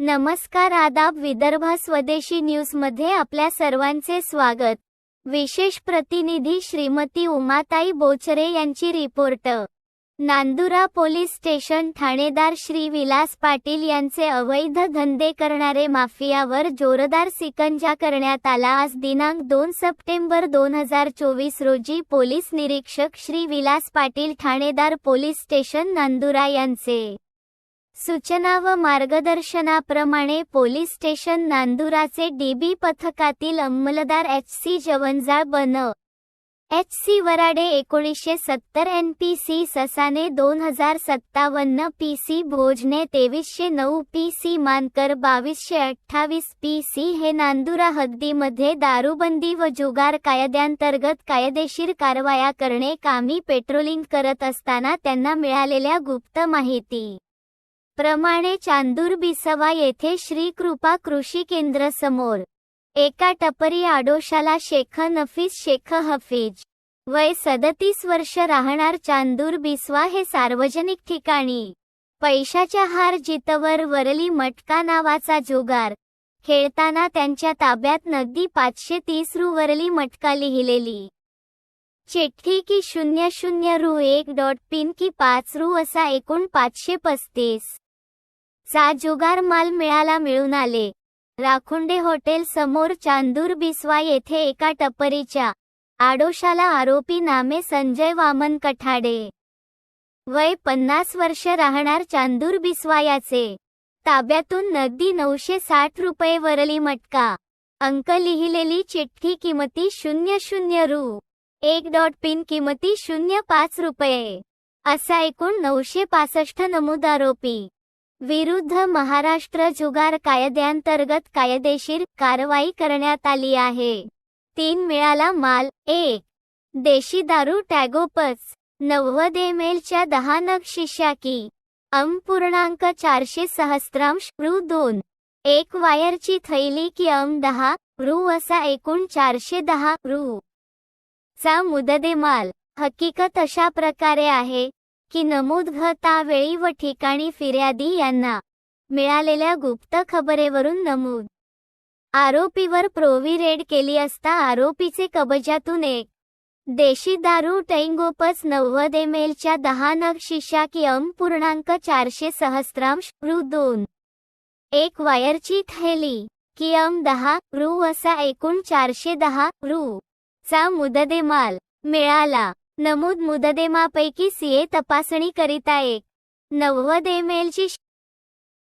नमस्कार आदाब विदर्भा स्वदेशी न्यूजमध्ये आपल्या सर्वांचे स्वागत. विशेष प्रतिनिधी श्रीमती उमाताई बोचरे यांची रिपोर्ट. नांदुरा पोलीस स्टेशन ठाणेदार श्री विलास पाटील यांचे अवैध धंदे करणारे माफियावर जोरदार सिकंजा करण्यात आला आज दिनांक दोन सप्टेंबर दोन हजार चोवीस रोजी पोलीस निरीक्षक श्री विलास पाटील ठाणेदार पोलीस स्टेशन नांदुरा यांचे. सूचना व मार्गदर्शनाप्रमाणे पोलीस स्टेशन नांदुराचे डीबी पथकातील अंमलदार एच सी जवंजाळ बन. एच सी वराडे एकोणीसशे सत्तर एन पी सी ससाने दोन हजार सत्तावन्न पी सी भोजने तेवीसशे नऊ पी सी मानकर बावीसशे अठ्ठावीस पी सी हे नांदुरा हद्दीमध्ये दारूबंदी व जुगार कायद्यांतर्गत कायदेशीर कारवाया करणे कामी पेट्रोलिंग करत असताना त्यांना मिळालेल्या गुप्त माहिती. प्रमाणे चांदूर बिसवा येथे श्री कृपा कृषी केंद्र समोर. एका टपरी आडोशाला शेख नफीस शेख हफीज. वय सदतीस वर्ष राहणार चांदूर बिस्वा हे सार्वजनिक ठिकाणी. पैशाच्या हार जितवर वरली मटका नावाचा जुगार. खेळताना त्यांच्या ताब्यात नगदी पाचशे तीस रु वरली मटका लिहिलेली. चिठ्ठी की शून्य शून्य रु एक डॉट पिन की पाच रु असा एकूण पाचशे पस्तीस. चा जुगार माल मिळाला मिळून आले. राखुंडे हॉटेल समोर चांदूर बिस्वा येथे एका टपरीच्या आडोशाला आरोपी नामे संजय वामन कठाडे. वय पन्नास वर्ष राहणार चांदूर बिस्वा याचे. ताब्यातून नगदी नऊशे साठ रुपये वरली मटका. अंक लिहिलेली चिठ्ठी किमती शून्य शून्य रु. एक डॉट पिन किमती शून्य पाच रुपये. असा एकूण नऊशे पासष्ट नमूद आरोपी. विरुद्ध महाराष्ट्र जुगार कायद्यांतर्गत कायदेशीर कारवाई करण्यात आली आहे. तीन मिळाला माल एक. देशी दारू टॅगोपच नव्वद एम एलच्या दहा नग शिष्याकी अम पूर्णांक चारशे सहस्त्रांश रु दोन. एक वायरची थैली की अम दहा रु असा एकूण चारशे दहा रु. चा मुददे माल. हकीकत अशा प्रकारे आहे. की नमूद घता वेळी व ठिकाणी फिर्यादी यांना मिळालेल्या गुप्त खबरेवरून नमूद. आरोपीवर प्रोवी रेड केली असता आरोपीचे कबजातून एक देशी दारू टैंगोपच नव्वद एम एलच्या दहा नग शिशा की अम पूर्णांक चारशे सहस्त्रांश रु दोन. एक वायरची थैली की अम दहा रु असा एकूण चारशे दहा रु चा मुददेमाल मिळाला. नमूद मुददेमापैकी सीए तपासणी करिता एक नव्वद एम एलची